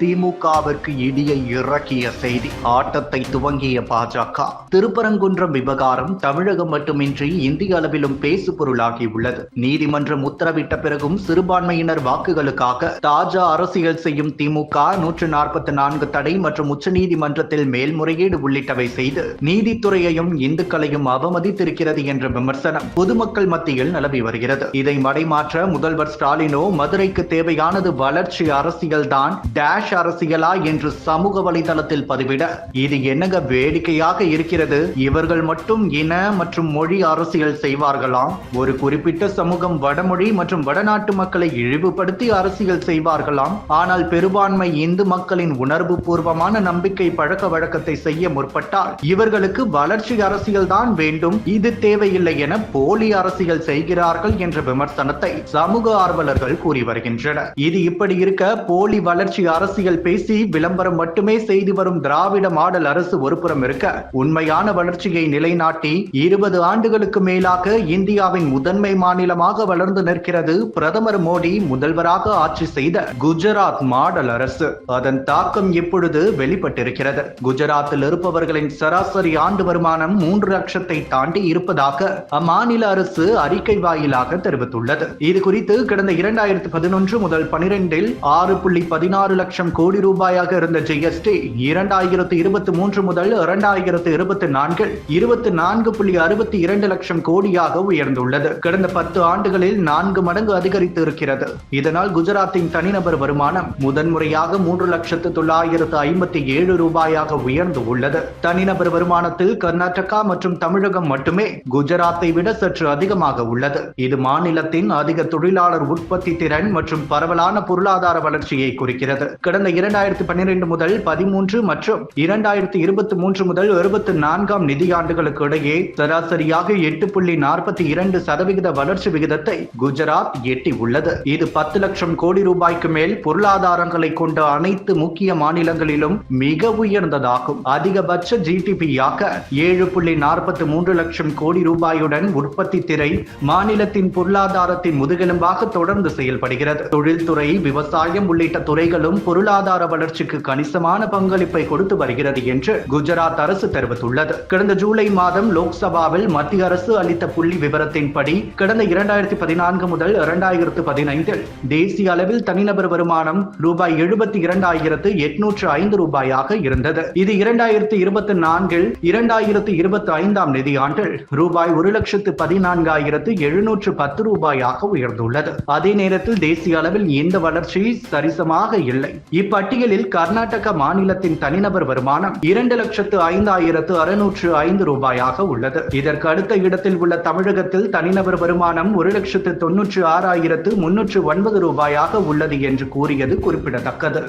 திமுகவிற்கு இடியை இறக்கிய செய்தி ஆட்டத்தை துவங்கிய பாஜக. திருப்பரங்குன்றம் விவகாரம் தமிழகம் மட்டுமின்றி இந்திய அளவிலும் பேசு பொருளாகி உள்ளது. நீதிமன்றம் உத்தரவிட்ட பிறகும் சிறுபான்மையினர் வாக்குகளுக்காக தாஜா அரசியல் செய்யும் திமுக நூற்று நாற்பத்தி நான்கு தடை மற்றும் உச்சநீதிமன்றத்தில் மேல்முறையீடு உள்ளிட்டவை செய்து நீதித்துறையையும் இந்துக்களையும் அவமதித்திருக்கிறது என்ற விமர்சனம் பொதுமக்கள் மத்தியில் நிலவி வருகிறது. இதை மடைமாற்ற முதல்வர் ஸ்டாலினோ மதுரைக்கு தேவையானது வளர்ச்சி அரசியல்தான் டேஷ் அரசியலா என்று சமூக வலைதளத்தில் பதிவிட. இது என்னங்க வேடிக்கையாக இருக்கிறது? இவர்கள் மட்டும் இன மற்றும் மொழி அரசியல் செய்வார்களாம் ஒரு குறிப்பிட்ட சமூகம் வடமொழி மற்றும் வடநாட்டு மக்களை இழிவுபடுத்தி அரசியல் செய்வார்களாம் ஆனால் பெரும்பான்மை இந்து மக்களின் உணர்வு பூர்வமான நம்பிக்கை பழக்க வழக்கத்தை செய்ய முற்பட்டால் இவர்களுக்கு வளர்ச்சி அரசியல் தான் வேண்டும். இது தேவையில்லை என போலி அரசியல் செய்கிறார்கள் என்ற விமர்சனத்தை சமூக ஆர்வலர்கள் கூறி வருகின்றனர். இது இப்படி இருக்க போலி வளர்ச்சி அரசியல் பேசி விளம்பரம் மட்டுமே செய்து வரும் திராவிட மாடல் அரசு ஒருபுறம் இருக்க உண்மையான வளர்ச்சியை நிலைநாட்டி இருபது ஆண்டுகளுக்கு மேலாக இந்தியாவின் முதன்மை மாநிலமாக வளர்ந்து நிற்கிறது பிரதமர் மோடி முதல்வராக ஆட்சி செய்த குஜராத் மாடல் அரசு. அதன் தாக்கம் இப்பொழுது வெளிப்பட்டிருக்கிறது. குஜராத்தில் இருப்பவர்களின் சராசரி ஆண்டு வருமானம் மூன்று லட்சத்தை தாண்டி இருப்பதாக அம்மாநில அரசு அறிக்கை வாயிலாக தெரிவித்துள்ளது. இது குறித்து கடந்த இரண்டாயிரத்து பதினொன்று முதல் பனிரெண்டில் ஆறு புள்ளி பதினாறு லட்சம் கோடி ரூபாயாக இருந்த ஜிஎஸ்டி இரண்டாயிரத்து இருபத்தி மூன்று முதல் இரண்டாயிரத்து இருபத்தி நான்கில் இருபத்தி நான்கு புள்ளி அறுபத்தி இரண்டு லட்சம் கோடியாக உயர்ந்துள்ளது. கடந்த பத்து ஆண்டுகளில் நான்கு மடங்கு அதிகரித்து இருக்கிறது. இதனால் குஜராத்தின் தனிநபர் வருமானம் முதன்முறையாக மூன்று லட்சத்து தொள்ளாயிரத்து ஐம்பத்தி ஏழு ரூபாயாக உயர்ந்து உள்ளது. தனிநபர் வருமானத்தில் கர்நாடகா மற்றும் தமிழகம் மட்டுமே குஜராத்தை விட சற்று அதிகமாக உள்ளது. இது மாநிலத்தின் அதிக தொழிலாளர் உற்பத்தி திறன் மற்றும் பரவலான பொருளாதார வளர்ச்சியை குறிக்கிறது. கடந்த கடந்த இரண்டாயிரத்தி பன்னிரண்டு முதல் பதிமூன்று மற்றும் இரண்டாயிரத்தி இருபத்தி மூன்று முதல் இருபத்தி நான்காம் நிதியாண்டுகளுக்கு இடையே சராசரியாக எட்டு புள்ளி நாற்பத்தி இரண்டு சதவிகித வளர்ச்சி விகிதத்தை குஜராத் எட்டியுள்ளது இது பத்து லட்சம் கோடி ரூபாய்க்கு மேல் பொருளாதாரங்களை கொண்ட அனைத்து முக்கிய மாநிலங்களிலும் மிக உயர்ந்ததாகும். அதிகபட்ச ஜிடிபியாக ஏழு புள்ளி நாற்பத்தி மூன்று லட்சம் கோடி ரூபாயுடன் உற்பத்தி திரை மாநிலத்தின் பொருளாதாரத்தின் முதுகெலும்பாக தொடர்ந்து செயல்படுகிறது. தொழில்துறை விவசாயம் உள்ளிட்ட துறைகளும் பொருளாதார பொருளாதார வளர்ச்சிக்கு கணிசமான பங்களிப்பை கொடுத்து வருகிறது என்று குஜராத் அரசு தெரிவித்துள்ளது. கடந்த ஜூலை மாதம் லோக்சபாவில் மத்திய அரசு அளித்த புள்ளி விவரத்தின்படி கடந்த இரண்டாயிரத்தி பதினான்கு முதல் இரண்டாயிரத்து பதினைந்தில் தேசிய அளவில் தனிநபர் வருமானம் ரூபாய் எழுபத்தி இரண்டாயிரத்து எட்நூற்று ஐந்து ரூபாயாக இருந்தது. இது இரண்டாயிரத்து இருபத்தி நான்கில் இரண்டாயிரத்து இருபத்தி ஐந்தாம் நிதியாண்டில் ரூபாய் ஒரு லட்சத்து பதினான்காயிரத்து எழுநூற்று பத்து ரூபாயாக உயர்ந்துள்ளது. அதே நேரத்தில் தேசிய அளவில் இந்த வளர்ச்சி சரிசமாக இல்லை. இப்பட்டியலில் கர்நாடக மாநிலத்தின் தனிநபர் வருமானம் இரண்டு லட்சத்து ஐந்தாயிரத்து அறுநூற்று ஐந்து ரூபாயாக உள்ளது. இதற்கு அடுத்த இடத்தில் உள்ள தமிழகத்தில் தனிநபர் வருமானம் ஒரு லட்சத்து தொன்னூற்று ஆறாயிரத்து முன்னூற்று ஒன்பது ரூபாயாக உள்ளது என்று கூறியது குறிப்பிடத்தக்கது.